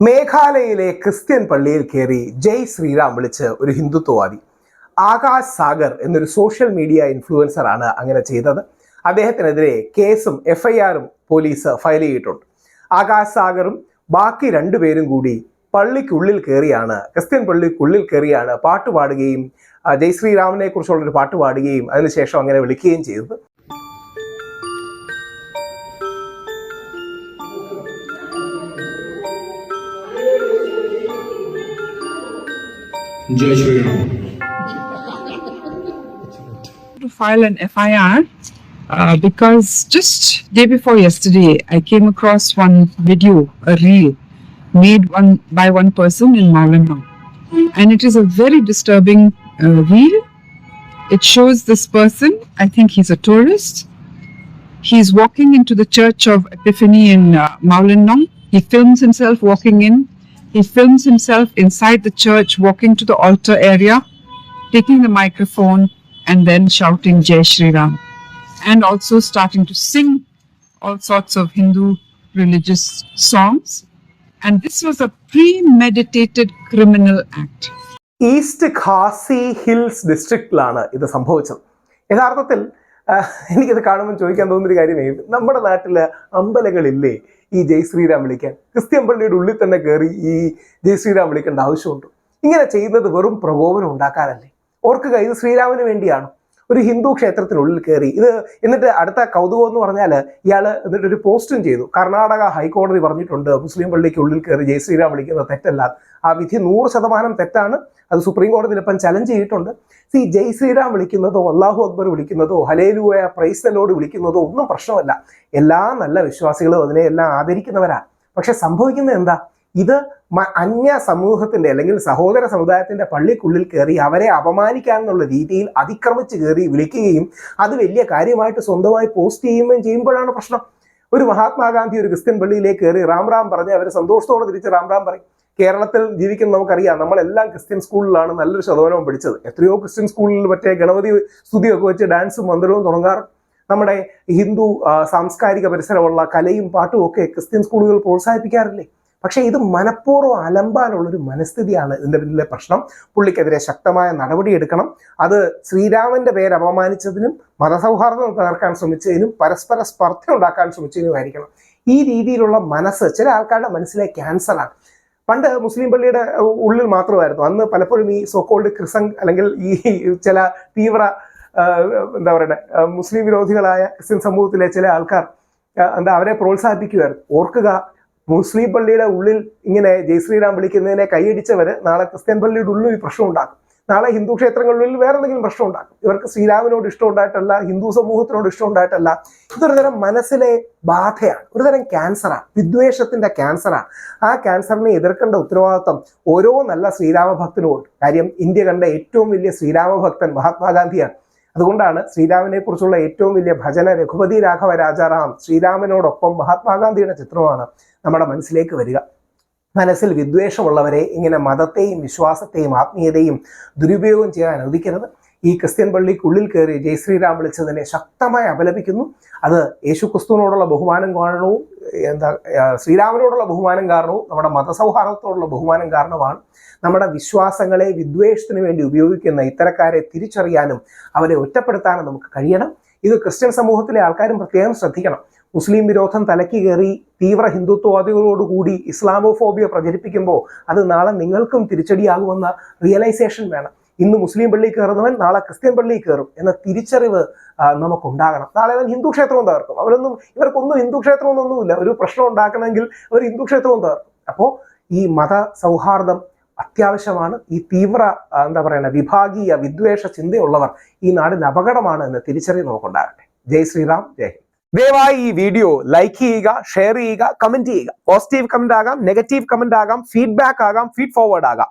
മേഘാലയയിലെ Christian പള്ളിയിൽ കയറി ജയ് ശ്രീറാം വിളിച്ച് ഒരു ഹിന്ദുത്വവാദി. ആകാശ് സാഗർ എന്നൊരു സോഷ്യൽ മീഡിയ ഇൻഫ്ലുവൻസർ ആണ് അങ്ങനെ ചെയ്തത്. അദ്ദേഹത്തിനെതിരെ കേസും എഫ്ഐആറും പോലീസ് ഫയൽ ചെയ്തിട്ടുണ്ട്. ആകാശ് സാഗറും ബാക്കി രണ്ടുപേരും കൂടി പള്ളിക്കുള്ളിൽ കയറിയാണ് ക്രിസ്ത്യൻ പള്ളിക്കുള്ളിൽ കയറിയാണ് പാട്ട് പാടുകയും ജയ് ശ്രീറാമിനെ കുറിച്ചുള്ളൊരു പാട്ട് പാടുകയും അതിനുശേഷം അങ്ങനെ വിളിക്കുകയും ചെയ്തത്. Jai Shriram to file an FIR uh, because just day before yesterday I came across one video, a reel made one by one person in Maulana. And it is a very disturbing uh, reel. It shows this person, I think he's a tourist, he's walking into the church of Epiphany in uh, He films himself walking in. He films himself inside the church, walking to the altar area, taking the microphone and then shouting Jai Shri Ram. And also starting to sing all sorts of Hindu religious songs. And this was a premeditated criminal act. East Khasi Hills ഡിസ്ട്രിക്റ്റിലാണ് ഇത് സംഭവിച്ചത് യഥാർത്ഥത്തിൽ ആ, എനിക്കിത് കാണുമ്പോൾ ചോദിക്കാൻ തോന്നുന്നൊരു കാര്യമേ നമ്മുടെ നാട്ടിൽ അമ്പലങ്ങളില്ലേ ഈ ജയ് ശ്രീരാം വിളിക്കാൻ? ക്രിസ്ത്യൻ പള്ളിയുടെ ഉള്ളിൽ തന്നെ കയറി ഈ ജയ് ശ്രീരാം വിളിക്കേണ്ട ആവശ്യമുണ്ട്. ഇങ്ങനെ ചെയ്യുന്നത് വെറും പ്രകോപനം ഉണ്ടാക്കാനല്ലേ? ഓർക്കുക ഇത് ശ്രീരാമന് വേണ്ടിയാണ്. ഒരു ഹിന്ദു ക്ഷേത്രത്തിനുള്ളിൽ കയറി. ഇത് എന്നിട്ട് അടുത്ത കൗതുകം എന്ന് പറഞ്ഞാൽ ഇയാൾ എന്നിട്ട് ഒരു പോസ്റ്റും ചെയ്തു. കർണാടക ഹൈക്കോടതി പറഞ്ഞിട്ടുണ്ട് മുസ്ലിം പള്ളിക്ക് ഉള്ളിൽ കയറി ജയ് ശ്രീരാം വിളിക്കുന്നത് തെറ്റല്ല. ആ വിധി നൂറ് ശതമാനം തെറ്റാണ്. അത് സുപ്രീം കോടതിയിൽ ഇപ്പം ചലഞ്ച് ചെയ്തിട്ടുണ്ട്. സി ജയ് ശ്രീരാം വിളിക്കുന്നതോ അള്ളാഹു അക്ബർ വിളിക്കുന്നതോ ഹലേലുവയ പ്രൈസലോട് വിളിക്കുന്നതോ ഒന്നും പ്രശ്നമല്ല. എല്ലാ നല്ല വിശ്വാസികളും അതിനെ എല്ലാം ആദരിക്കുന്നവരാണ് പക്ഷെ സംഭവിക്കുന്നത് എന്താ? ഇത് അന്യ സമൂഹത്തിന്റെ അല്ലെങ്കിൽ സഹോദര സമുദായത്തിന്റെ പള്ളിക്കുള്ളിൽ കയറി അവരെ അപമാനിക്കാന്നുള്ള രീതിയിൽ അതിക്രമിച്ച് കയറി വിളിക്കുകയും അത് വലിയ കാര്യമായിട്ട് സ്വന്തമായി പോസ്റ്റ് ചെയ്യുകയും ചെയ്യുമ്പോഴാണ് പ്രശ്നം. ഒരു മഹാത്മാഗാന്ധി ഒരു ക്രിസ്ത്യൻ പള്ളിയിലേക്ക് കയറി റാം റാം പറഞ്ഞ് അവർ സന്തോഷത്തോടെ തിരിച്ച് റാം റാം പറയും. കേരളത്തിൽ ജീവിക്കുന്ന നമുക്കറിയാം നമ്മളെല്ലാം ക്രിസ്ത്യൻ സ്കൂളിലാണ് നല്ലൊരു ശതമാനവും പഠിച്ചത്. എത്രയോ ക്രിസ്ത്യൻ സ്കൂളിൽ മറ്റേ ഗണപതി സ്തുതിയൊക്കെ വെച്ച് ഡാൻസും മന്ദിരവും തുടങ്ങാറ്. നമ്മുടെ ഹിന്ദു സാംസ്കാരിക പരിസരമുള്ള കലയും പാട്ടും ഒക്കെ ക്രിസ്ത്യൻ സ്കൂളുകൾ പ്രോത്സാഹിപ്പിക്കാറില്ലേ? പക്ഷേ ഇത് മനഃപൂർവം അലമ്പാനുള്ളൊരു മനസ്ഥിതിയാണ് ഇതിന്റെ പിന്നിലെ പ്രശ്നം. പുള്ളിക്കെതിരെ ശക്തമായ നടപടി എടുക്കണം. അത് ശ്രീരാമന്റെ പേര് അപമാനിച്ചതിനും മതസൗഹാർദ്ദം തകർക്കാൻ ശ്രമിച്ചതിനും പരസ്പര സ്പർദ്ധ ഉണ്ടാക്കാൻ ശ്രമിച്ചതിനുമായിരിക്കണം. ഈ രീതിയിലുള്ള മനസ്സ് ചില ആൾക്കാരുടെ മനസ്സിലെ ക്യാൻസറാണ് പണ്ട് മുസ്ലിം പള്ളിയുടെ ഉള്ളിൽ മാത്രമായിരുന്നു. അന്ന് പലപ്പോഴും ഈ സോക്കോൾഡ് ക്രിസംഗ് അല്ലെങ്കിൽ ഈ ചില തീവ്ര എന്താ പറയുക മുസ്ലിം വിരോധികളായ ക്രിസ്ത്യൻ സമൂഹത്തിലെ ചില ആൾക്കാർ എന്താ അവരെ പ്രോത്സാഹിപ്പിക്കുമായിരുന്നു. ഓർക്കുക മുസ്ലിം പള്ളിയുടെ ഉള്ളിൽ ഇങ്ങനെ ജയ് ശ്രീറാം വിളിക്കുന്നതിനെ കൈയടിച്ചവർ നാളെ ക്രിസ്ത്യൻ പള്ളിയുടെ ഉള്ളിൽ ഈ പ്രശ്നം ഉണ്ടാക്കും. നാളെ ഹിന്ദു ക്ഷേത്രങ്ങളിൽ വേറെ എന്തെങ്കിലും പ്രശ്നം ഉണ്ടാക്കും. ഇവർക്ക് ശ്രീരാമനോട് ഇഷ്ടം ഉണ്ടായിട്ടല്ല ഹിന്ദു സമൂഹത്തിനോട് ഇഷ്ടം ഉണ്ടായിട്ടല്ല ഇതൊരു തരം മനസ്സിലെ ബാധയാണ്. ഒരു തരം ക്യാൻസറാണ്. വിദ്വേഷത്തിന്റെ ക്യാൻസറാണ്. ആ ക്യാൻസറിനെ എതിർക്കേണ്ട ഉത്തരവാദിത്വം ഓരോ നല്ല ശ്രീരാമ ഭക്തനും ഉണ്ട് കാര്യം ഇന്ത്യ കണ്ട ഏറ്റവും വലിയ ശ്രീരാമഭക്തൻ മഹാത്മാഗാന്ധിയാണ്. അതുകൊണ്ടാണ് ശ്രീരാമനെ കുറിച്ചുള്ള ഏറ്റവും വലിയ ഭജന രഘുപതി രാഘവ രാജാറാം ശ്രീരാമനോടൊപ്പം മഹാത്മാഗാന്ധിയുടെ ചിത്രമാണ് നമ്മുടെ മനസ്സിലേക്ക് വരിക. മനസ്സിൽ വിദ്വേഷമുള്ളവരെ ഇങ്ങനെ മതത്തെയും വിശ്വാസത്തെയും ആത്മീയതയും ദുരുപയോഗം ചെയ്യാൻ അനുവദിക്കരുത്. ഈ ക്രിസ്ത്യൻ പള്ളിക്കുള്ളിൽ കയറി ജയ് ശ്രീരാം വിളിച്ചതിനെ ശക്തമായി അപലപിക്കുന്നു. അത് യേശു ക്രിസ്തുവിനോടുള്ള ബഹുമാനം കാരണവും എന്താ ശ്രീരാമനോടുള്ള ബഹുമാനം കാരണവും നമ്മുടെ മതസൗഹാർദ്ദത്തോടുള്ള ബഹുമാനം കാരണമാണ് നമ്മുടെ വിശ്വാസങ്ങളെ വിദ്വേഷത്തിന് വേണ്ടി ഉപയോഗിക്കുന്ന ഇത്തരക്കാരെ തിരിച്ചറിയാനും അവരെ ഒറ്റപ്പെടുത്താനും നമുക്ക് കഴിയണം. ഇത് ക്രിസ്ത്യൻ സമൂഹത്തിലെ ആൾക്കാരും പ്രത്യേകം ശ്രദ്ധിക്കണം. മുസ്ലിം വിരോധം തലയ്ക്ക് കയറി തീവ്ര ഹിന്ദുത്വവാദികളോടുകൂടി ഇസ്ലാമോഫോബിയ പ്രചരിപ്പിക്കുമ്പോൾ അത് നാളെ നിങ്ങൾക്കും തിരിച്ചടിയാകുമെന്ന റിയലൈസേഷൻ വേണം. ഇന്ന് മുസ്ലിം പള്ളി കയറുന്നവൻ നാളെ ക്രിസ്ത്യൻ പള്ളി കയറും എന്ന തിരിച്ചറിവ് നമുക്ക് നമുക്കുണ്ടാകണം. നാളെ അവൻ ഹിന്ദു ക്ഷേത്രവും തകർക്കും. അവരൊന്നും ഇവർക്കൊന്നും ഹിന്ദു ക്ഷേത്രമൊന്നുമില്ല. ഒരു പ്രശ്നം ഉണ്ടാക്കണമെങ്കിൽ അവർ ഹിന്ദു ക്ഷേത്രവും തകർക്കും. അപ്പോൾ ഈ മത സൗഹാർദ്ദം അത്യാവശ്യമാണ്. ഈ തീവ്ര എന്താ പറയുക വിഭാഗീയ വിദ്വേഷ ചിന്തയുള്ളവർ ഈ നാടിന് അപകടമാണ് എന്ന തിരിച്ചറിവ് നമുക്കുണ്ടാകട്ടെ. ജയ് ശ്രീറാം ജയ് ഹിന്ദ്. ദയവായി ഈ വീഡിയോ ലൈക്ക് ചെയ്യുക ഷെയർ ചെയ്യുക കമന്റ് ചെയ്യുക. പോസിറ്റീവ് കമന്റ് ആകാം നെഗറ്റീവ് കമന്റ് ആകാം ഫീഡ്ബാക്ക് ആകാം ഫീഡ് ഫോർവേഡ് ആകാം.